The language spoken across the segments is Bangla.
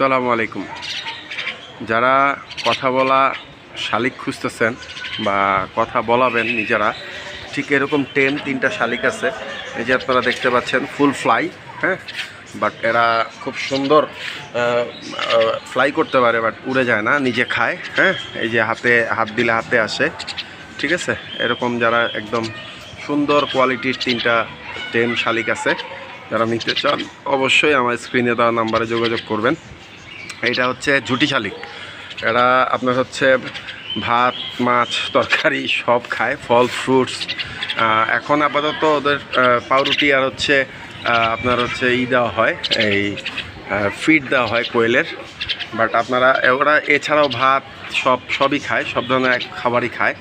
আসসালামু আলাইকুম। যারা কথা বলা শালিক খুঁজতেছেন বা কথা বলাবেন নিজেরা, ঠিক এরকম টেন তিনটা শালিক আছে। এই যে আপনারা দেখতে পাচ্ছেন ফুল ফ্লাই হ্যাঁ? বাট এরা খুব সুন্দর ফ্লাই করতে পারে বাট উড়ে যায় না, নিজে খায় হ্যাঁ? এই যে হাতে, হাত দিলে হাতে আসে, ঠিক আছে? এরকম যারা একদম সুন্দর কোয়ালিটির তিনটা টেন শালিক আছে, যারা নিতে চান, অবশ্যই আমার স্ক্রিনে দেওয়া নাম্বারে যোগাযোগ করবেন। এইটা হচ্ছে ঝুটি শালিক। এরা আপনার হচ্ছে ভাত, মাছ, তরকারি সব খায়, ফল, ফ্রুটস। এখন আপাতত ওদের পাউরুটি আর হচ্ছে আপনার হচ্ছে ই দেওয়া হয়, এই ফিড দেওয়া হয় কোয়েলের। বাট আপনারা, ওরা এছাড়াও ভাত সব, সবই খায়, সব ধরনের খাবারই খায়।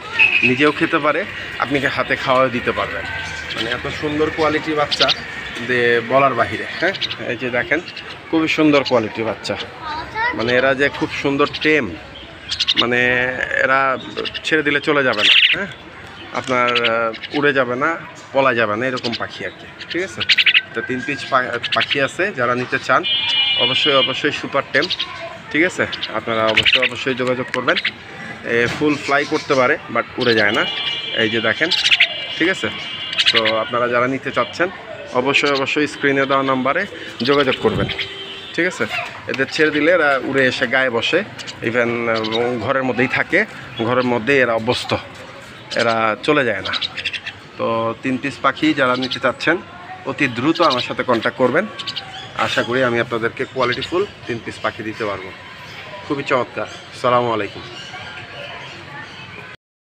নিজেও খেতে পারে আপনি হাতে খাওয়াও দিতে পারবেন। মানে এত সুন্দর কোয়ালিটির বাচ্চা যে বলার বাহিরে হ্যাঁ? এই যে দেখেন খুবই সুন্দর কোয়ালিটির বাচ্চা। মানে এরা যে খুব সুন্দর টেম মানে এরা ছেড়ে দিলে চলে যাবে না হ্যাঁ? আপনার উড়ে যাবে না, পলা যাবে না, এরকম পাখি আর কি, ঠিক আছে? তো তিন পিস পাখি আছে, যারা নিতে চান, অবশ্যই অবশ্যই সুপার টেম ঠিক আছে? আপনারা অবশ্যই অবশ্যই যোগাযোগ করবেন। ফুল ফ্লাই করতে পারে বাট উড়ে যায় না। এই যে দেখেন, ঠিক আছে? তো আপনারা যারা নিতে চাচ্ছেন অবশ্যই অবশ্যই স্ক্রিনে দেওয়া নাম্বারে যোগাযোগ করবেন। ঠিক আছে? এদের ছেড়ে দিলে এরা উড়ে এসে গায়ে বসে। ইভেন ঘরের মধ্যেই থাকে। ঘরের মধ্যেই এরা অভ্যস্ত। এরা চলে যায় না। তো তিন পিস পাখি যারা নিতে চাচ্ছেন, অতি দ্রুত আমার সাথে কন্ট্যাক্ট করবেন। আশা করি আমি আপনাদেরকে কোয়ালিটিফুল তিন পিস পাখি দিতে পারব। খুবই চমৎকার। সালামু আলাইকুম।